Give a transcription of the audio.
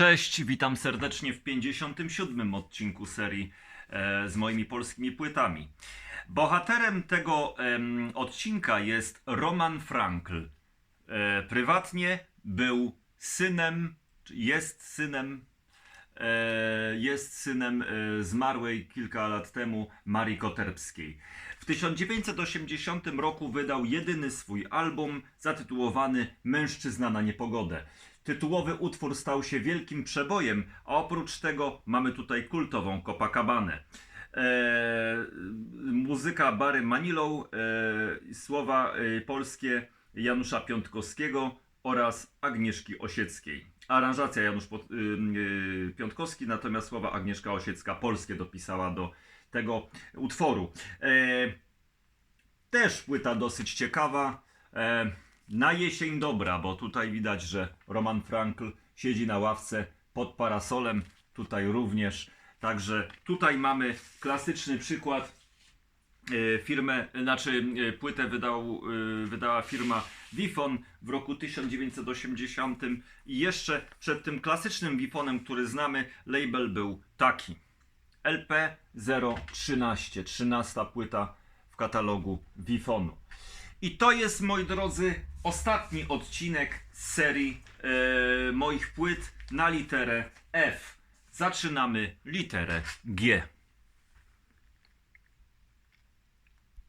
Cześć, witam serdecznie w 57. odcinku serii e, z moimi polskimi płytami. Bohaterem tego odcinka jest Roman Frankl. E, prywatnie był synem, jest synem, e, jest synem zmarłej kilka lat temu Marii Koterbskiej. W 1980 roku wydał jedyny swój album zatytułowany Mężczyzna na niepogodę. Tytułowy utwór stał się wielkim przebojem, a oprócz tego mamy tutaj kultową Copacabanę. E, muzyka Bary Manilow, e, słowa e, polskie Janusza Piątkowskiego oraz Agnieszki Osieckiej. Aranżacja Janusz y, y, Piątkowski, natomiast słowa Agnieszka Osiecka polskie dopisała do tego utworu. E, też płyta dosyć ciekawa. E, na jesień dobra, bo tutaj widać, że Roman Frankl siedzi na ławce pod parasolem. Tutaj również. Także tutaj mamy klasyczny przykład. E, Firmę, znaczy e, płytę wydał, e, wydała firma Wifon w roku 1980 i jeszcze przed tym klasycznym Wifonem, który znamy, label był taki. LP 013, 13 płyta w katalogu Wifonu. I to jest, moi drodzy, ostatni odcinek z serii e, moich płyt na literę F. Zaczynamy literę G.